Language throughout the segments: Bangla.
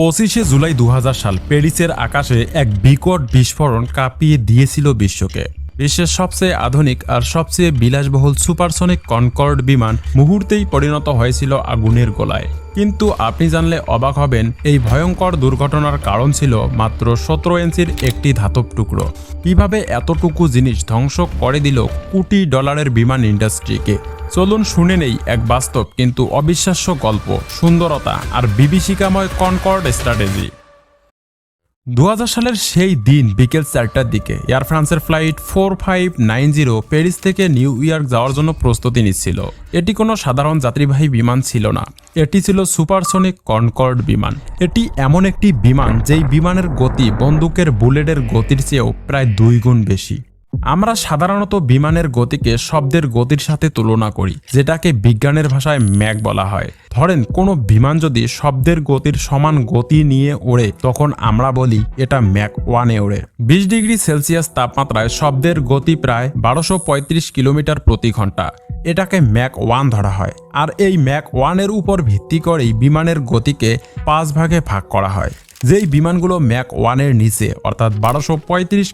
পঁচিশে জুলাই দু হাজার সাল প্যারিসের আকাশে এক বিকট বিস্ফোরণ কাঁপিয়ে দিয়েছিল বিশ্বকে। বিশ্বের সবচেয়ে আধুনিক আর সবচেয়ে বিলাসবহুল সুপারসনিক কনকর্ড বিমান মুহূর্তেই পরিণত হয়েছিল আগুনের গোলায়। কিন্তু আপনি জানলে অবাক হবেন, এই ভয়ঙ্কর দুর্ঘটনার কারণ ছিল মাত্র সতেরো ইঞ্চির একটি ধাতব টুকরো। কীভাবে এতটুকু জিনিস ধ্বংস করে দিল কোটি ডলারের বিমান ইন্ডাস্ট্রিকে? চলুন শুনে নেই এক বাস্তব কিন্তু অবিশ্বাস্য গল্প, সুন্দরতা আর বিভীষিকাময় কনকর্ড স্ট্র্যাটেজি। দু হাজার সালের সেই দিন বিকেল চারটার দিকে এয়ার ফ্রান্সের flight four five nine zero Paris থেকে নিউ ইয়র্ক যাওয়ার জন্য প্রস্তুতি নিচ্ছিল। এটি কোনো সাধারণ যাত্রীবাহী বিমান ছিল না। এটি ছিল সুপারসনিক কনকর্ড বিমান। এটি এমন একটি বিমান যেই বিমানের গতি বন্দুকের বুলেটের গতির চেয়েও প্রায় দুই গুণ বেশি। আমরা সাধারণত বিমানের গতিকে শব্দের গতির সাথে তুলনা করি, যেটাকে বিজ্ঞানের ভাষায় ম্যাক বলা হয়। ধরেন, কোনো বিমান যদি শব্দের গতির সমান গতি নিয়ে ওড়ে, তখন আমরা বলি এটা ম্যাক ওয়ানে ওড়ে। বিশ ডিগ্রি সেলসিয়াস তাপমাত্রায় শব্দের গতি প্রায় বারোশো কিলোমিটার প্রতি ঘণ্টা। এটাকে ম্যাক ওয়ান ধরা হয়। আর এই ম্যাক ওয়ানের উপর ভিত্তি করেই বিমানের গতিকে পাঁচ ভাগে ভাগ করা হয়। যেই বিমানগুলো ম্যাক ওয়ানের নিচে, অর্থাৎ বারোশো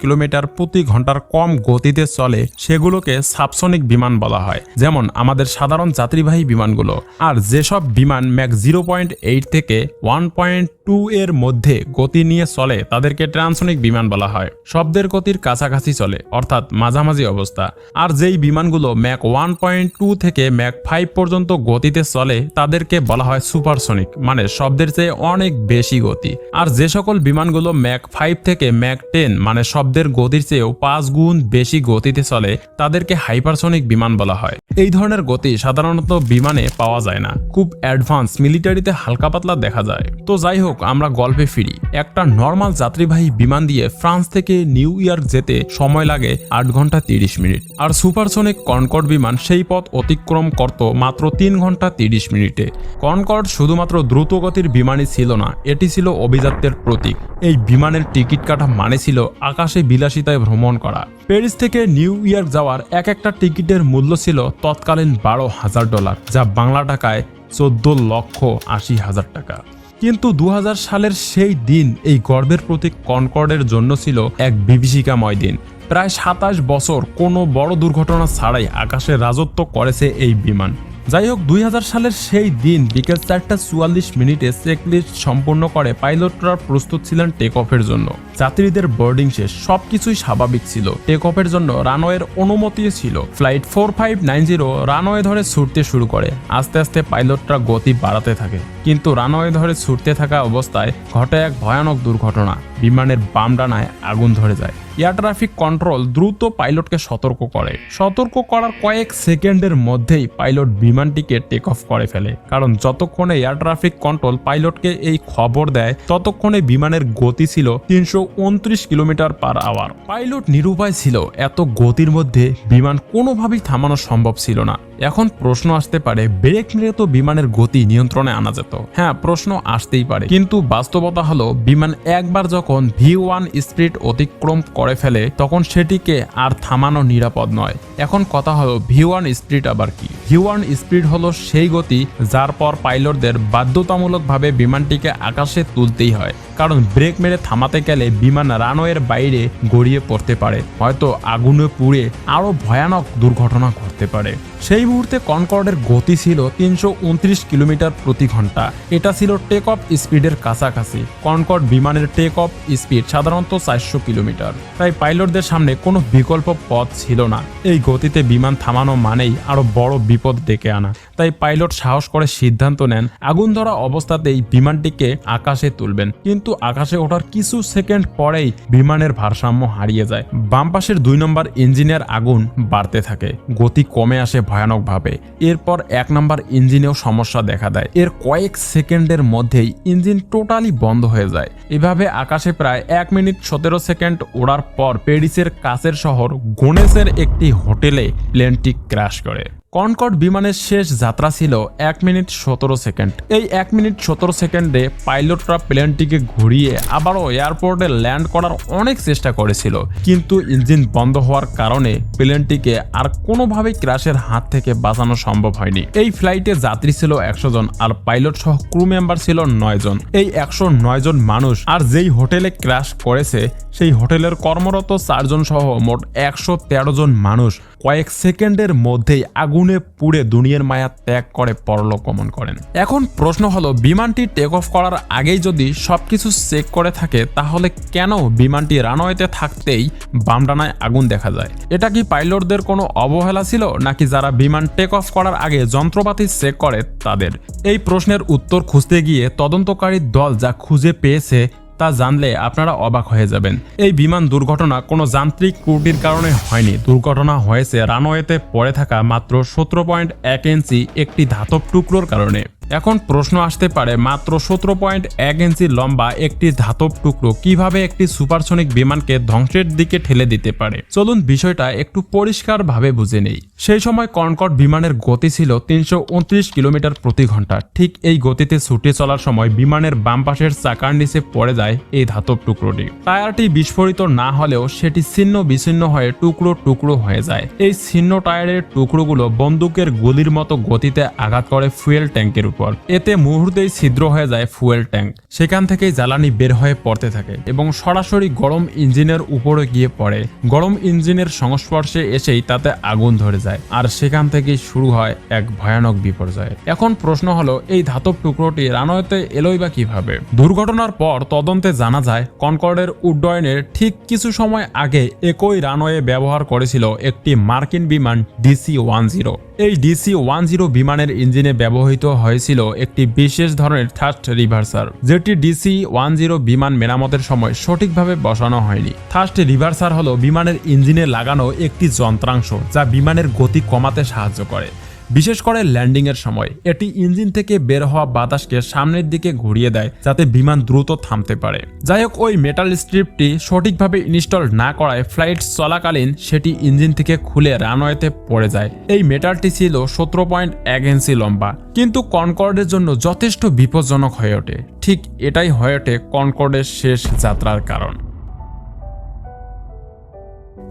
কিলোমিটার প্রতি ঘণ্টার কম গতিতে চলে, সেগুলোকে সাবসনিক বিমান বলা হয়, যেমন আমাদের সাধারণ যাত্রীবাহী বিমানগুলো। আর যেসব বিমান ম্যাক জিরো পয়েন্ট এইট থেকে ওয়ান পয়েন্ট টু এর মধ্যে গতি নিয়ে চলে, তাদেরকে ট্রান্সনিক বিমান বলা হয়। শব্দের গতির কাছাকাছি চলে, অর্থাৎ মাঝামাঝি অবস্থা। আর যেই বিমানগুলো ম্যাক ওয়ান পয়েন্ট টু থেকে ম্যাক ফাইভ পর্যন্ত গতিতে চলে, তাদেরকে বলা হয় সুপারসনিক মানে শব্দের চেয়ে অনেক বেশি গতি। আর যে সকল বিমানগুলো ম্যাক ফাইভ থেকে ম্যাক টেন মানে শব্দের গতির চেয়েও পাঁচ গুণ বেশি গতিতে চলে, তাদেরকে হাইপারসনিক বিমান বলা হয়। এই ধরনের গতি সাধারণত বিমানে পাওয়া যায় না। খুব অ্যাডভান্স মিলিটারিতে হালকা পাতলা দেখা যায়। তো যাই হোক, আমরা গল্পে ফিরি। একটা নর্মাল যাত্রীবাহী বিমান দিয়ে ফ্রান্স থেকে নিউ ইয়র্ক যেতে সময় লাগে আট ঘণ্টা তিরিশ মিনিট। আর সুপারসনিক কনকর্ড বিমান সেই পথ অতিক্রম করত মাত্র তিন ঘণ্টা তিরিশ মিনিটে। কনকর্ড শুধুমাত্র দ্রুতগতির বিমানই ছিল না, এটি ছিল অভিজাত্যের প্রতীক। এই বিমানের টিকিট কাটা মানে ছিল আকাশে বিলাসিতায় ভ্রমণ করা। প্যারিস থেকে নিউ ইয়র্ক যাওয়ার এক একটা টিকিটের মূল্য ছিল তৎকালীন বারো হাজার ডলার, যা বাংলা টাকায় চোদ্দ লক্ষ আশি হাজার টাকা। কিন্তু দু হাজার সালের সেই দিন এই গর্বের প্রতীক কনকর্ডের জন্য ছিল এক বিভীষিকাময় দিন। প্রায় সাতাশ বছর কোনো বড় দুর্ঘটনা ছাড়াই আকাশে রাজত্ব করেছে এই বিমান। যাই হোক, দুই হাজার সালের সেই দিন বিকেল চারটা চুয়াল্লিশ মিনিটে চেকলিস্ট সম্পূর্ণ করে পাইলটরা প্রস্তুত ছিলেন টেক অফের জন্য। যাত্রীদের বোর্ডিং শেষ, সবকিছুই স্বাভাবিক ছিল। টেক অফের জন্য রানওয়ের অনুমতি ছিল। Flight four five nine zero runway ধরে ছুটতে শুরু করে। আস্তে আস্তে পাইলটরা গতি বাড়াতে থাকে। কিন্তু রানওয়ে ধরে ছুটতে থাকা অবস্থায় ঘটে এক ভয়ানক দুর্ঘটনা। বিমানের বাম ডানায় আগুন ধরে যায়। এয়ার ট্রাফিক কন্ট্রোল দ্রুত পাইলটকে সতর্ক করে। সতর্ক করার কয়েক সেকেন্ডের মধ্যেই পাইলট বিমানটিকে টেক অফ করে ফেলে। কারণ যতক্ষণে এয়ার ট্রাফিক কন্ট্রোল পাইলটকে এই খবর দেয়, ততক্ষণে বিমানের গতি ছিল তিনশো উনত্রিশ কিলোমিটার পার আওয়ার। পাইলট নিরুপায় ছিল, এত গতির মধ্যে বিমান কোনোভাবেই থামানো সম্ভব ছিল না। এখন প্রশ্ন আসতে পারে, ব্রেক নিয়ে তো বিমানের গতি নিয়ন্ত্রণে আনা যেত? হ্যাঁ প্রশ্ন আসতেই পারে। কিন্তু বাস্তবতা হলো, বিমান একবার যখন ভি ওয়ান স্পিড অতিক্রম করে ফেলে, তখন সেটিকে আর থামানো নিরাপদ নয়। এখন কথা হলো ভি ওয়ান আবার কি? ভি ওয়ান স্পিড হলো সেই গতি যার পর পাইলটদের বাধ্যতামূলকভাবে বিমানটিকে আকাশে তুলতেই হয়। কারণ ব্রেক মেরে থামাতে গেলে বিমান রানওয়ের বাইরে গড়িয়ে পড়তে পারে। হয়তো আগুনে পুড়ে আরও ভয়ানক দুর্ঘটনা ঘটতে পারে। সেই মুহূর্তে কনকর্ডের গতি ছিল তিনশো উনত্রিশ কিলোমিটার প্রতি ঘণ্টা। এটা ছিল টেক অফ স্পিডের কাছাকাছি। কনকর্ড বিমানের টেক অফ স্পিড সাধারণত চারশো কিলোমিটার। তাই পাইলটদের সামনে কোনো বিকল্প পথ ছিল না। এই গতিতে বিমান থামানো মানেই আরও বড় বিপদ ডেকে আনা। তাই পাইলট সাহস করে সিদ্ধান্ত নেন, আগুন ধরা অবস্থাতেই বিমানটিকে আকাশে তুলবেন। কিন্তু আকাশে ওঠার কিছু সেকেন্ড পরেই বিমানের ভারসাম্য হারিয়ে যায়। বাম পাশের দুই নম্বর ইঞ্জিনের আগুন বাড়তে থাকে। গতি কমে আসে ভয়ানকভাবে। এরপর এক নম্বর ইঞ্জিনেও সমস্যা দেখা দেয়। এর কয়েক সেকেন্ডের মধ্যেই ইঞ্জিন টোটালি বন্ধ হয়ে যায়। এভাবে আকাশে প্রায় এক মিনিট সতেরো সেকেন্ড ওড়ার পর প্যারিসের কাছের শহর গোনেসের একটি হোটেলে প্লেনটি ক্র্যাশ করে। কনকর্ড বিমানের শেষ যাত্রা ছিল এক মিনিট সতেরো সেকেন্ড। এই এক মিনিট সতেরো সেকেন্ডে পাইলটরা প্লেনটিকে ঘুরিয়ে আবারও এয়ারপোর্টে ল্যান্ড করার অনেক চেষ্টা করেছিল। কিন্তু ইঞ্জিন বন্ধ হওয়ার কারণে প্লেনটিকে আর কোনোভাবেই ক্র্যাশের হাত থেকে বাঁচানো সম্ভব হয়নি। এই ফ্লাইটে যাত্রী ছিল একশো জন আর পাইলট সহ ক্রু মেম্বার ছিল নয় জন। এই একশো নয় জন মানুষ আর যেই হোটেলে ক্র্যাশ করেছে, সেই হোটেলের কর্মরত চারজন সহ মোট একশো তেরো জন মানুষ কয়েক সেকেন্ডের মধ্যেই আগুনে পুড়ে দুনিয়ার মায়া ত্যাগ করে পরলোক গমন করেন। এখন প্রশ্ন হলো, বিমানটি টেক অফ করার আগেই যদি সবকিছু চেক করে থাকে, তাহলে কেন বিমানটি রানওয়েতে থাকতেই বামডানায় আগুন দেখা যায়? এটা কি পাইলটদের কোনো অবহেলা ছিল, নাকি যারা বিমান টেক অফ করার আগে যন্ত্রপাতি চেক করে তাদের? এই প্রশ্নের উত্তর খুঁজতে গিয়ে তদন্তকারী দল যা খুঁজে পেয়েছে তা জানলে আপনারা অবাক হয়ে যাবেন। এই বিমান দুর্ঘটনা কোনো যান্ত্রিক ত্রুটির কারণে হয়নি। দুর্ঘটনা হয়েছে রানওয়েতে পড়ে থাকা মাত্র সতেরো পয়েন্ট এক ইঞ্চি একটি ধাতব টুকরোর কারণে। এখন প্রশ্ন আসতে পারে, মাত্র সতেরো পয়েন্ট এক ইঞ্চি লম্বা একটি ধাতব টুকরো কীভাবে একটি সুপারসনিক বিমানকে ধ্বংসের দিকে ঠেলে দিতে পারে? চলুন বিষয়টা একটু পরিষ্কারভাবে বুঝে নেই। সেই সময় কনকট বিমানের গতি ছিল তিনশো উনত্রিশ কিলোমিটার প্রতি ঘণ্টা। ঠিক এই গতিতে ছুটে চলার সময় বিমানের বাম পাশের চাকার নিচে পড়ে যায় এই ধাতব টুকরোটি। টায়ারটি বিস্ফোরিত না হলেও সেটি ছিন্ন বিচ্ছিন্ন হয়ে টুকরো টুকরো হয়ে যায়। এই ছিন্ন টায়ারের টুকরোগুলো বন্দুকের গুলির মতো গতিতে আঘাত করে ফুয়েল ট্যাঙ্কের উপর। এতে মুহূর্তেই ছিদ্র হয়ে যায় ফুয়েল ট্যাঙ্ক। সেখান থেকেই জ্বালানি বের হয়ে পড়তে থাকে এবং সরাসরি গরম ইঞ্জিনের উপরে গিয়ে পড়ে। গরম ইঞ্জিনের সংস্পর্শে এসেই তাতে আগুন ধরে যায়। আর সেখান থেকেই শুরু হয় এক ভয়ানক বিপর্যয়। এখন প্রশ্ন হলো, এই ধাতব টুকরোটি রানওয়েতে এলোই বা কীভাবে? দুর্ঘটনার পর তদন্তে জানা যায়, কনকর্ডের উড্ডয়নের ঠিক কিছু সময় আগে একই রানওয়ে ব্যবহার করেছিল একটি মার্কিন বিমান ডিসি ওয়ান জিরো। এই ডিসি ওয়ান জিরো বিমানের ইঞ্জিনে ব্যবহৃত হয়েছিল একটি বিশেষ ধরনের থার্স্ট রিভার্সার যেটি ডিসি ওয়ান জিরো বিমান মেরামতের সময় সঠিকভাবে বসানো হয়নি। থার্স্ট রিভার্সার হলো বিমানের ইঞ্জিনে লাগানো একটি যন্ত্রাংশ, যা বিমানের গতি কমাতে সাহায্য করে। বিশেষ করে ল্যান্ডিং এর সময়। এটি ইঞ্জিন থেকে বের হওয়া বাতাসকে সামনের দিকে ঘুরিয়ে দেয়, যাতে বিমান দ্রুত থামতে পারে। যাই হোক, ওই মেটাল স্ট্রিপটি সঠিকভাবে ইনস্টল না করায় ফ্লাইট চলাকালীন সেটি ইঞ্জিন থেকে খুলে রানওয়েতে পড়ে যায়। এই মেটালটি ছিল সতেরো পয়েন্ট এক ইঞ্চি লম্বা, কিন্তু কনকর্ডের জন্য যথেষ্ট বিপজ্জনক হয়ে ওঠে। ঠিক এটাই হয়ে ওঠে কনকর্ডের শেষ যাত্রার কারণ।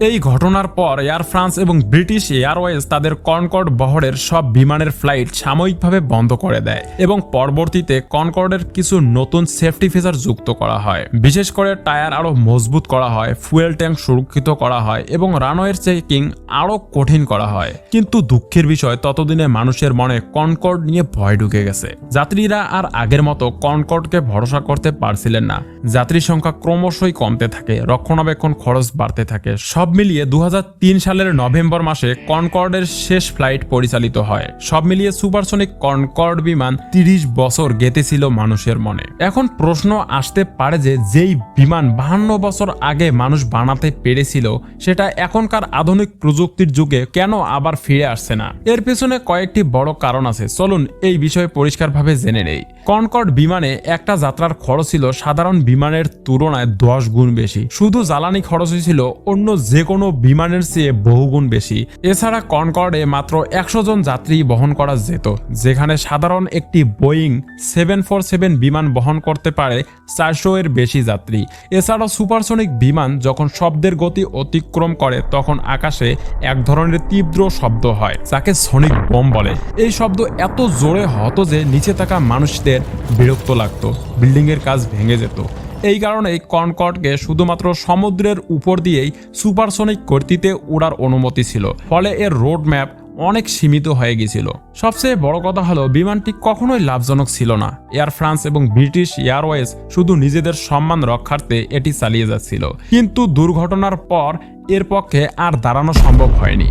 এই ঘটনার পর এয়ার ফ্রান্স এবং ব্রিটিশ এয়ারওয়েজ তাদের কনকর্ড বহরের সব বিমানের ফ্লাইট সাময়িকভাবে বন্ধ করে দেয় এবং পরবর্তীতে কনকর্ডের কিছু নতুন সেফটি ফিচার যুক্ত করা হয়। বিশেষ করে টায়ার আরও মজবুত করা হয় ফুয়েল ট্যাঙ্ক সুরক্ষিত করা হয় এবং রানওয়ের চেকিং আরও কঠিন করা হয়। কিন্তু দুঃখের বিষয়, ততদিনে মানুষের মনে কনকর্ড নিয়ে ভয় ঢুকে গেছে। যাত্রীরা আর আগের মতো কনকর্ডকে ভরসা করতে পারছিলেন না। যাত্রী সংখ্যা ক্রমশই কমতে থাকে, রক্ষণাবেক্ষণ খরচ বাড়তে থাকে, সব মিলিয়ে দু হাজার তিন সালের নভেম্বর মাসে কনকর্ডের শেষ ফ্লাইট পরিচালিত হয়। সব মিলিয়ে সুপারসনিক কনকর্ড বিমান তিরিশ বছর গেতেছিল মানুষের মনে। এখন প্রশ্ন আসতে পারে যে যেই বিমান বাহান্ন বছর আগে মানুষ বানাতে পেরেছিল, সেটা এখনকার আধুনিক প্রযুক্তির যুগে কেন আবার ফিরে আসছে না? এর পেছনে কয়েকটি বড় কারণ আছে। চলুন এই বিষয়ে পরিষ্কারভাবে জেনে নেই। কনকর্ড বিমানে একটা যাত্রার খরচ ছিল সাধারণ বিমানের তুলনায় দশ গুণ বেশি। শুধু জ্বালানি খরচ হয়েছিল অন্য যে কোনো বিমানের চেয়ে বহুগুণ বেশি। এছাড়া কনকর্ডে মাত্র একশো জন যাত্রী বহন করা যেত, যেখানে সাধারণ একটি বোয়িং সেভেন ফোর সেভেন বিমান বহন করতে পারে চারশো এর বেশি যাত্রী। এছাড়াও সুপারসনিক বিমান যখন শব্দের গতি অতিক্রম করে, তখন আকাশে এক ধরনের তীব্র শব্দ হয়, যাকে সনিক বোম বলে। এই শব্দ এত জোরে হতো যে নিচে থাকা মানুষদের বিরক্ত লাগতো, বিল্ডিংয়ের কাজ ভেঙে যেত। এই কারণেই কনকর্ডকে শুধুমাত্র সমুদ্রের উপর দিয়েই সুপারসনিক গতিতে উড়ার অনুমতি ছিল। ফলে এর রোড ম্যাপ অনেক সীমিত হয়ে গিয়েছিল সবচেয়ে বড় কথা হলো, বিমানটি কখনোই লাভজনক ছিল না। এয়ার ফ্রান্স এবং ব্রিটিশ এয়ারওয়েজ শুধু নিজেদের সম্মান রক্ষার্থে এটি চালিয়ে যাচ্ছিল। কিন্তু দুর্ঘটনার পর এর পক্ষে আর দাঁড়ানো সম্ভব হয়নি।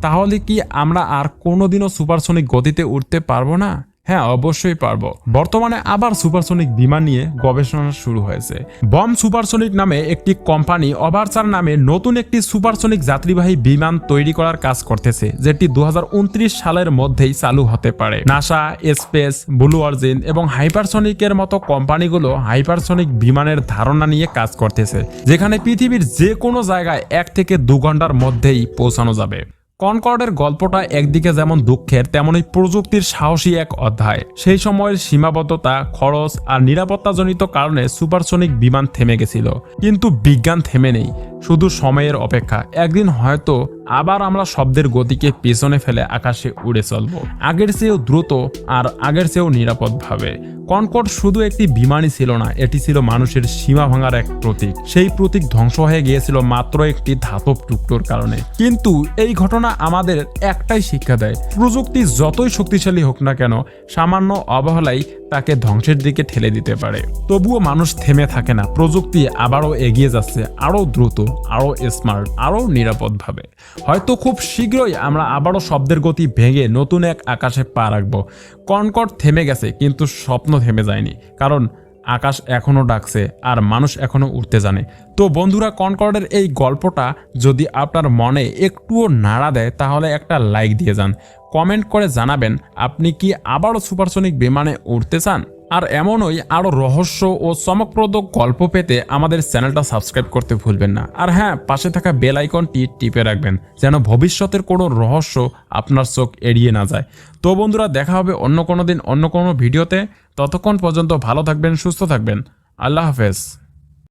তাহলে কি আমরা আর কোনোদিনও সুপারসনিক গতিতে উঠতে পারব না? হ্যাঁ অবশ্যই পারব। বর্তমানে আবার সুপারসনিক বিমান নিয়ে গবেষণা শুরু হয়েছে। বম সুপারসনিক নামে একটি কোম্পানি অবারচার নামে নতুন একটি সুপারসনিক যাত্রীবাহী বিমান তৈরি করার কাজ করতেছে, যেটি দুহাজার উনত্রিশ সালের মধ্যেই চালু হতে পারে। নাসা, স্পেস, ব্লু অরিজিন এবং হাইপারসনিকের মতো কোম্পানিগুলো হাইপারসনিক বিমানের ধারণা নিয়ে কাজ করতেছে, যেখানে পৃথিবীর যে কোনো জায়গায় এক থেকে দু ঘণ্টার মধ্যেই পৌঁছানো যাবে। কনকর্ডের গল্পটা একদিকে যেমন দুঃখের, তেমনই প্রযুক্তির সাহসী এক অধ্যায়। সেই সময়ের সীমাবদ্ধতা, খরচ আর নিরাপত্তাজনিত কারণে সুপারসনিক বিমান থেমে গেছিল। কিন্তু বিজ্ঞান থেমে নেই। শুধু সময়ের অপেক্ষা, একদিন হয়তো আবার আমরা শব্দের গতিকে পেছনে ফেলে আকাশে উড়ে চলব। আগের চেয়েও দ্রুত আর আগের চেয়েও নিরাপদভাবে কনকট শুধু একটি বিমানই ছিল না, এটি ছিল মানুষের সীমা ভাঙার এক প্রতীক। সেই প্রতীক ধ্বংস হয়ে গিয়েছিল মাত্র একটি ধাতব টুকটোর কারণে। কিন্তু এই ঘটনা আমাদের একটাই শিক্ষা দেয়, প্রযুক্তি যতই শক্তিশালী হোক না কেন, সামান্য অবহেলাই তাকে ধ্বংসের দিকে ঠেলে দিতে পারে। তবুও মানুষ থেমে থাকে না, প্রযুক্তি আবারও এগিয়ে যাচ্ছে আরও দ্রুত। আরও স্মার্ট আরও নিরাপদভাবে। হয়তো খুব শীঘ্রই আমরা আবারও শব্দের গতি ভেঙে নতুন এক আকাশে পা রাখব। কনকট থেমে গেছে, কিন্তু স্বপ্ন থেমে যায়নি। কারণ আকাশ এখনও ডাকছে, আর মানুষ এখনও উঠতে জানে। তো বন্ধুরা কনকর্ডের এই গল্পটা যদি আপনার মনে একটুও নাড়া দেয়, তাহলে একটা লাইক দিয়ে যান। কমেন্ট করে জানাবেন, আপনি কি আবারও সুপারসনিক বিমানে উঠতে চান? আর এমনই আরও রহস্য ও চমকপ্রদ গল্প পেতে আমাদের চ্যানেলটা সাবস্ক্রাইব করতে ভুলবেন না। আর হ্যাঁ পাশে থাকা বেল আইকনটি টিপে রাখবেন যেন ভবিষ্যতের কোনো রহস্য আপনার চোখ এড়িয়ে না যায়। তো বন্ধুরা, দেখা হবে অন্য কোনো দিন অন্য কোনো ভিডিওতে। ততক্ষণ পর্যন্ত ভালো থাকবেন, সুস্থ থাকবেন। আল্লাহ হাফেজ।